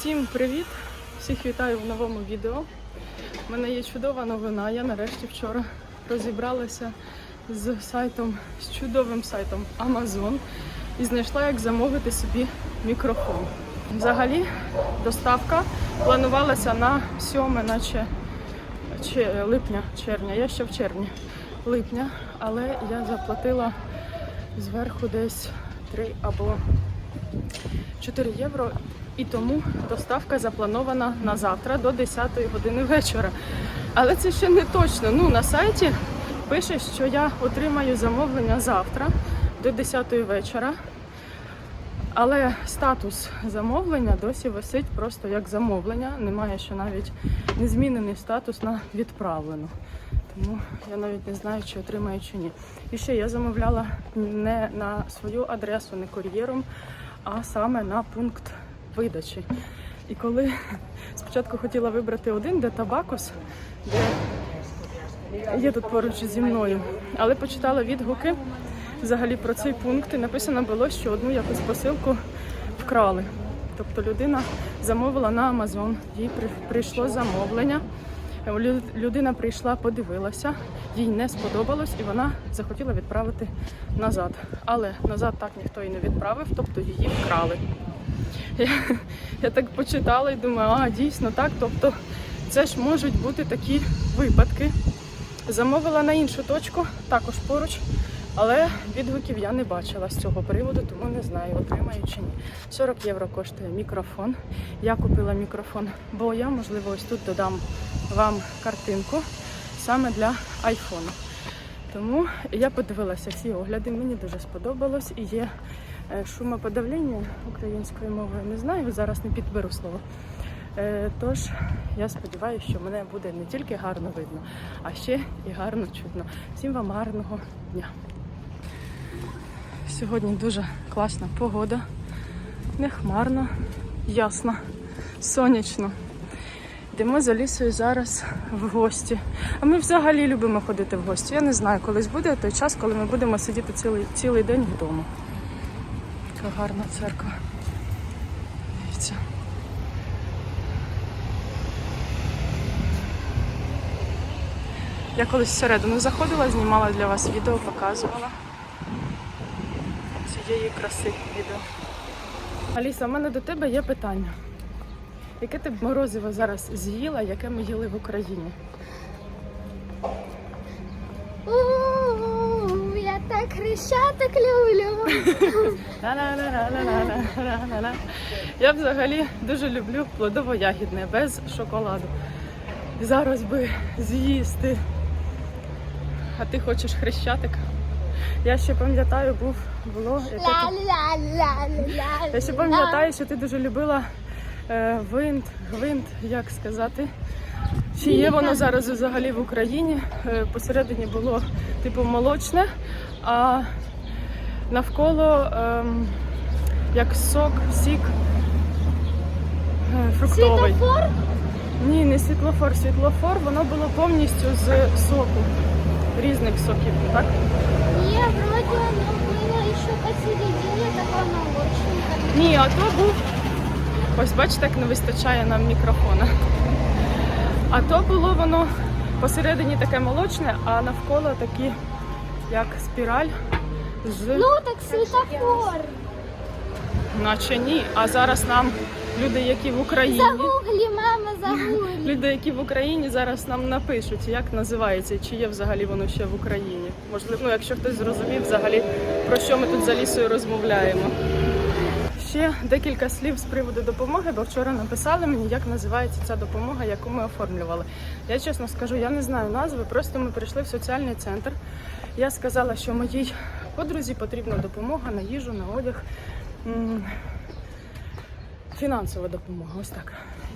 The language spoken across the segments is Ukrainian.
Всім привіт! Всіх вітаю в новому відео. У мене є чудова новина. Я нарешті вчора розібралася з сайтом, з чудовим сайтом Amazon і знайшла, як замовити собі мікрофон. Взагалі, доставка планувалася на 7, наче че- липня, червня. Я ще в червні липня, але я заплатила зверху десь 3 або 4 євро. І тому доставка запланована на завтра до 10 години вечора. Але це ще не точно. Ну, на сайті пише, що я отримаю замовлення завтра до 10 вечора. Але статус замовлення досі висить просто як замовлення. Немає ще навіть незмінений статус на відправлену. Тому я навіть не знаю, чи отримаю чи ні. І ще я замовляла не на свою адресу, не кур'єром, а саме на пункт видачі. І коли спочатку хотіла вибрати один, де табакос, де є тут поруч зі мною, але почитала відгуки взагалі про цей пункт і написано було, що одну якусь посилку вкрали. Тобто людина замовила на Амазон, їй прийшло замовлення. Лю- Людина прийшла, подивилася, їй не сподобалось, і вона захотіла відправити назад. Але назад так ніхто і не відправив, тобто її вкрали. Я, я так почитала і думаю, а дійсно так. Тобто це ж можуть бути такі випадки. Замовила на іншу точку, також поруч, але відгуків я не бачила з цього приводу, тому не знаю, отримаю чи ні. 40 євро коштує мікрофон. Я купила мікрофон, бо я, можливо, ось тут додам вам картинку саме для айфону. Тому я подивилася всі огляди, мені дуже сподобалось і є е, шумоподавлення українською мовою. Не знаю, зараз не підберу слово. Е, Тож я сподіваюся, що мене буде не тільки гарно видно, а ще і гарно чутно. Всім вам гарного дня. Сьогодні дуже класна погода, не хмарно, ясно, сонячно. Йдемо за лісою зараз в гості. А ми взагалі любимо ходити в гості. Я не знаю, колись буде той час, коли ми будемо сидіти цілий, цілий день вдома. Така гарна церква. Дивіться. Я колись всередину заходила, знімала для вас відео, показувала цієї краси відео. Аліса, у мене до тебе є питання. Яке ти б морозиво зараз з'їла, яке ми їли в Україні? У, я так хрещатик люблю. Я взагалі дуже люблю плодово-ягідне, без шоколаду. Зараз би з'їсти. А ти хочеш хрещатик? Я ще пам'ятаю, був було. Я ще пам'ятаю, що ти дуже любила винт, гвинт, як сказати. Чи є воно зараз взагалі в Україні? Е, посередині було типу молочне, а навколо ем, як сок, сік е, фруктовий. Світофор? Ні, не світлофор. Світлофор, воно було повністю з соку, різних соків, так? Не, вроде оно было еще посередине такое молочненькое. Ні, а то був. Ось бачите, як не вистачає нам мікрофона. А то було воно посередині таке молочне, а навколо такі, як спіраль з. Ну, так светофор. Наче ні. А зараз нам люди, які в Україні. Загугли, мама, загугли. Люди, які в Україні зараз нам напишуть, як називається, чи є взагалі воно ще в Україні. Можливо, ну якщо хтось зрозумів взагалі, про що ми тут за лісою розмовляємо. Ще декілька слів з приводу допомоги, бо вчора написали мені, як називається ця допомога, яку ми оформлювали. Я чесно скажу, я не знаю назви, просто ми прийшли в соціальний центр. Я сказала, що моїй подрузі потрібна допомога на їжу, на одяг. Фінансова допомога, ось так.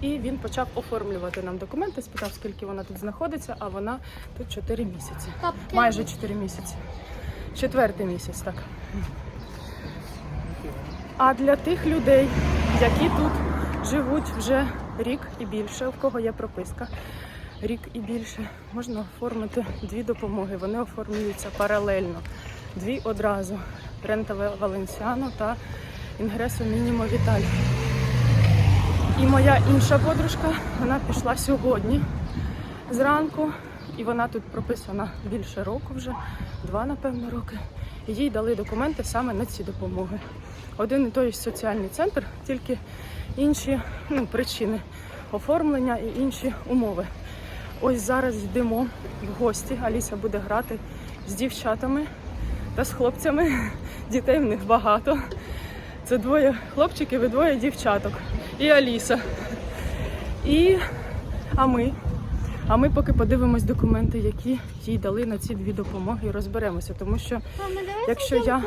І він почав оформлювати нам документи, спитав, скільки вона тут знаходиться, а вона тут 4 місяці. Майже 4 місяці. Четвертий місяць, так. А для тих людей, які тут живуть вже рік і більше, у кого є прописка, рік і більше, можна оформити дві допомоги. Вони оформлюються паралельно. Дві одразу. Рента Валенсіано та Інгресо Мінімо Віталь. І моя інша подружка, вона пішла сьогодні зранку, і вона тут прописана більше року вже, два, напевно, роки. Їй дали документи саме на ці допомоги. Один і той соціальний центр, тільки інші ну, причини оформлення і інші умови. Ось зараз йдемо в гості. Аліса буде грати з дівчатами та з хлопцями. Дітей в них багато. Це двоє хлопчиків і двоє дівчаток. І Аліса. І а ми. А ми поки подивимось документи, які їй дали на ці дві допомоги, і розберемося. Тому що Мама, Якщо я-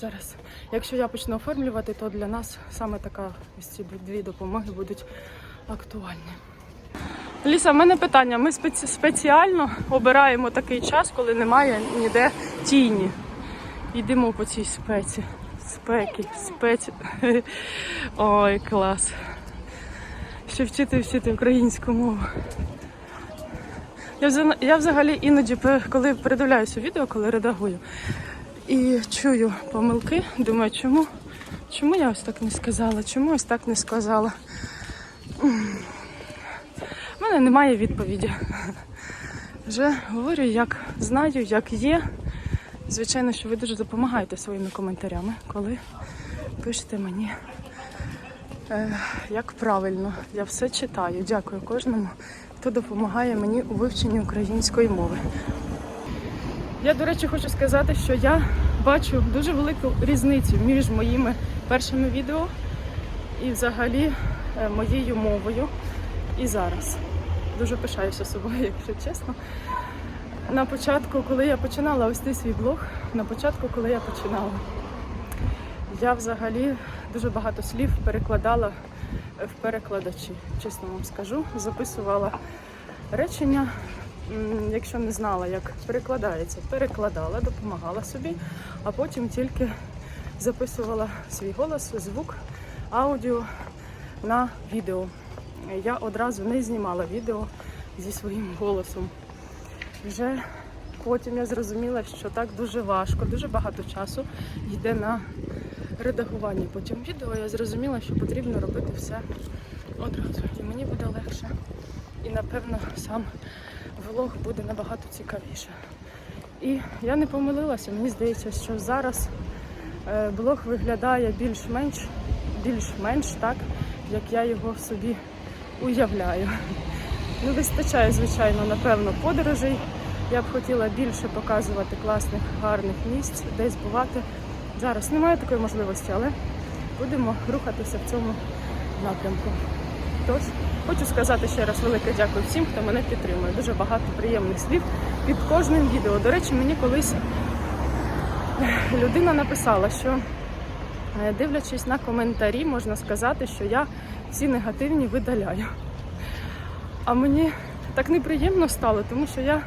зараз, якщо я почну оформлювати, то для нас саме така ось ці дві допомоги будуть актуальні. Ліса, в мене питання. Ми спеці- спеціально обираємо такий час, коли немає ніде тіні. Йдемо по цій спеці. Спеки, спеці. Ой, клас. Ще вчити вчити українську мову. Я, я взагалі іноді, коли передивляюся відео, коли редагую, і чую помилки, думаю, чому, чому я ось так не сказала, чому ось так не сказала. У мене немає відповіді. Вже говорю, як знаю, як є. Звичайно, що ви дуже допомагаєте своїми коментарями, коли пишете мені, е, як правильно. Я все читаю. Дякую кожному, хто допомагає мені у вивченні української мови. Я, до речі, хочу сказати, що я бачу дуже велику різницю між моїми першими відео і взагалі е, моєю мовою і зараз. Дуже пишаюся собою, якщо чесно. На початку, коли я починала вести свій блог, на початку, коли я починала, я взагалі дуже багато слів перекладала в перекладачі, чесно вам скажу. Записувала речення, якщо не знала, як перекладається, перекладала, допомагала собі, а потім тільки записувала свій голос, звук, аудіо на відео. Я одразу не знімала відео зі своїм голосом. Вже потім я зрозуміла, що так дуже важко, дуже багато часу йде на редагування потім відео. Я зрозуміла, що потрібно робити все одразу. І мені буде легше. І напевно сам влог буде набагато цікавіше. І я не помилилася, мені здається, що зараз е, блог виглядає більш-менш, більш-менш так, як я його собі уявляю. Не вистачає, звичайно, напевно, подорожей. Я б хотіла більше показувати класних, гарних місць, десь бувати. Зараз немає такої можливості, але будемо рухатися в цьому напрямку. Тож, хочу сказати ще раз велике дякую всім, хто мене підтримує. Дуже багато приємних слів під кожним відео. До речі, мені колись людина написала, що е, дивлячись на коментарі, можна сказати, що я всі негативні видаляю. А мені так неприємно стало, тому що я,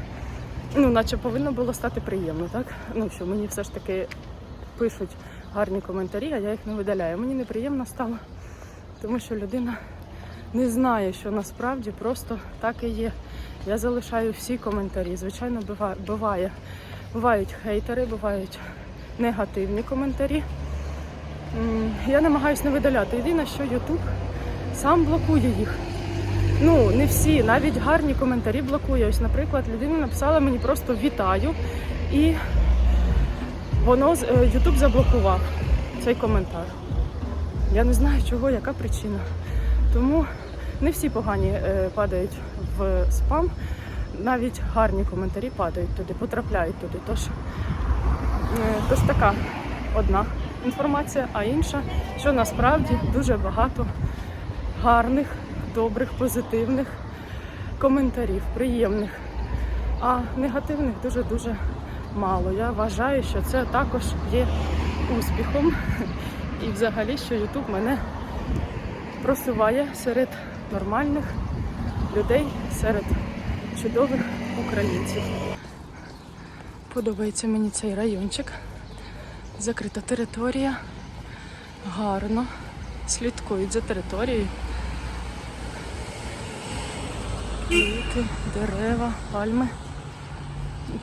ну, наче повинно було стати приємно, так? Ну, що мені все ж таки пишуть гарні коментарі, а я їх не видаляю. Мені неприємно стало, тому що людина не знає, що насправді просто так і є. Я залишаю всі коментарі. Звичайно, буває. Бувають хейтери, бувають негативні коментарі. Я намагаюся не видаляти. Єдине, що Ютуб сам блокує їх. Ну, не всі, навіть гарні коментарі блокує. Ось, наприклад, людина написала мені просто вітаю, і воно е, Ютуб заблокував цей коментар. Я не знаю чого, яка причина. Тому не всі погані е, падають в спам, навіть гарні коментарі падають туди, потрапляють туди. Тож, е, тож така одна інформація, а інша, що насправді дуже багато гарних, добрих, позитивних коментарів, приємних, а негативних дуже-дуже мало. Я вважаю, що це також є успіхом. І взагалі, що Ютуб мене просуває серед нормальних людей, серед чудових українців. Подобається мені цей райончик. Закрита територія. Гарно. Слідкують за територією. Квіти, дерева, пальми.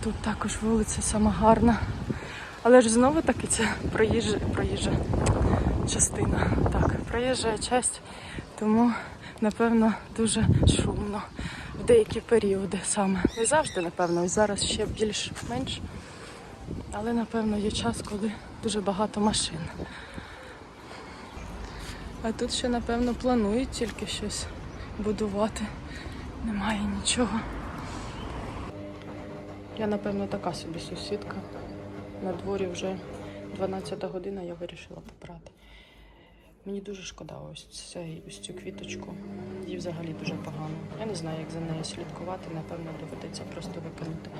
Тут також вулиця сама гарна. Але ж знову таки це проїжджа, проїжджа. частина. Так, проїжджає часть, тому напевно дуже шумно в деякі періоди саме. Не завжди, напевно, зараз ще більш-менш. Але напевно є час, коли дуже багато машин. А тут ще, напевно, планують тільки щось будувати. Немає нічого. Я, напевно, така собі сусідка. На дворі вже 12 година я вирішила попрати. Мені дуже шкода ось, цей, ось цю квіточку. Їй взагалі дуже погано. Я не знаю, як за нею слідкувати, напевно, доведеться просто викинути.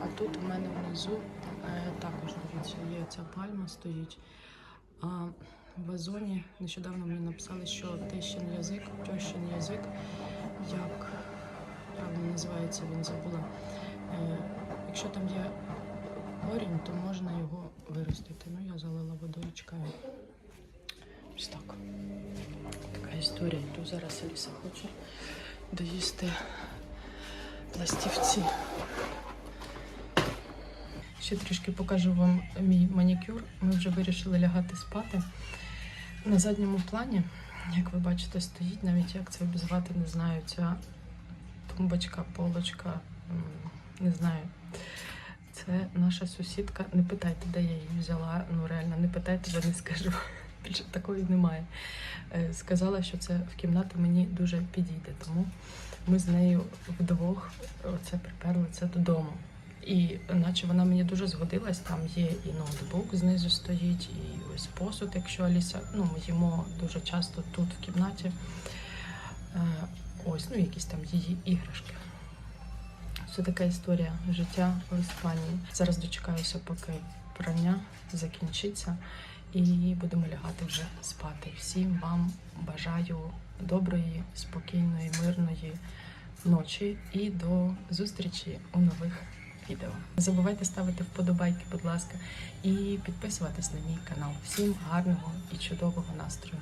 А тут у мене внизу е, також, дивіться, є ця пальма стоїть. А в вазоні нещодавно мені написали, що тещин язик, тещин язик, як правильно називається, він забула. Якщо там є корінь, то можна його виростити. Ну, я залила водою, чекаю. Ось так. Така історія. Тут зараз Аліса хоче доїсти пластівці. Ще трішки покажу вам мій манікюр. Ми вже вирішили лягати спати. На задньому плані, як ви бачите, стоїть, навіть як це обізвати, не знаю, ця тумбочка, полочка, не знаю. Це наша сусідка. Не питайте, де я її взяла. Ну реально, не питайте, бо не скажу. Більше такої немає. Е, Сказала, що це в кімнату мені дуже підійде, тому ми з нею вдвох оце приперли це додому. І наче вона мені дуже згодилась, там є і ноутбук знизу стоїть, і ось посуд, якщо Аліса, ну ми їмо дуже часто тут в кімнаті. Е, Ось, ну якісь там її іграшки. Це така історія життя в Іспанії. Зараз дочекаюся, поки прання закінчиться, і будемо лягати вже спати. Всім вам бажаю доброї, спокійної, мирної ночі і до зустрічі у нових відео. Не забувайте ставити вподобайки, будь ласка, і підписуватись на мій канал. Всім гарного і чудового настрою!